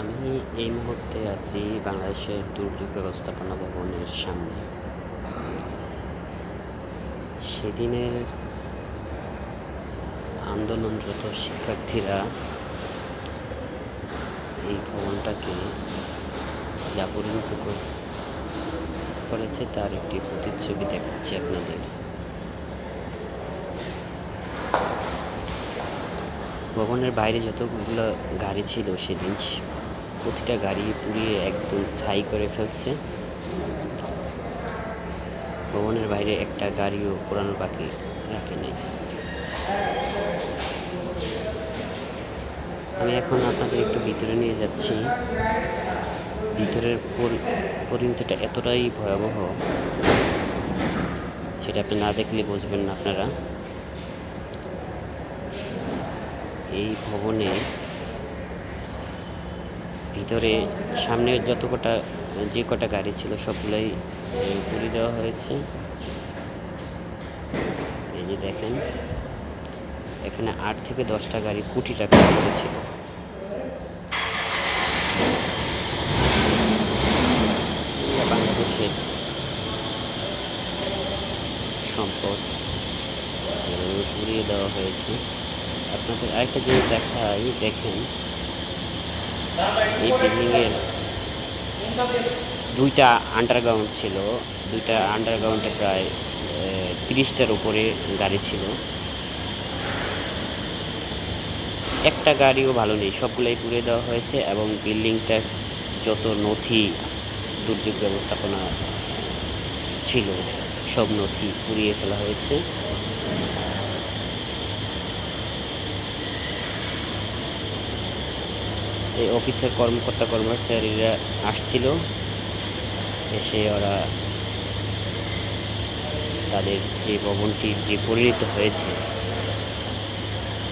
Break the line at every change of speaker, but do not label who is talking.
আমি এই মুহূর্তে আছি বাংলাদেশের দুর্যোগ ব্যবস্থাপনা ভবনের সামনে। সেদিনের আন্দোলনরত শিক্ষার্থীরা এই ভবনটাকে যা পরিণত করেছে তার একটি প্রতিচ্ছবি দেখাচ্ছি আপনাদের। ভবনের বাইরে যতগুলো গাড়ি ছিল সেদিন প্রতিটা গাড়ি পুড়িয়ে একদম ছাই করে ফেলছে। ভবনের বাইরে একটা গাড়িও পোড়ানো বাকি রাখে নাই। আমি এখন আপনাদের একটু ভিতরে নিয়ে যাচ্ছি। ভিতরের পরি- পরিণতিটা এতটাই ভয়াবহ, সেটা আপনি না দেখলে বুঝবেন না আপনারা। এই ভবনে ভিতরে সামনে যত কটা যে কটা গাড়ি ছিল সবগুলোই এ, পুড়িয়ে দেওয়া হয়েছে। এই যে দেখেন এখানে আট থেকে দশটা গাড়ি কোটি টাকা করেছিল বাংলাদেশের সম্পদ। পুড়িয়ে দেওয়া হয়েছে। আপনাদের আরেকটা জিনিস দেখাই দেখেন এই বিল্ডিংয়ের দুইটা আন্ডারগ্রাউন্ড ছিল। দুইটা আন্ডারগ্রাউন্ডে প্রায় তিরিশটার উপরে গাড়ি ছিল। একটা গাড়িও ভালো নেই, সবগুলোই পুড়ে দেওয়া হয়েছে এবং বিল্ডিংটার যত নথি, দুর্যোগ ব্যবস্থাপনা ছিল, সব নথি পুড়িয়ে ফেলা হয়েছে। এই অফিসের কর্মকর্তা কর্মচারীরা আসছিল। এসে ওরা তাদের যে ভবনটি যে পরিণত হয়েছে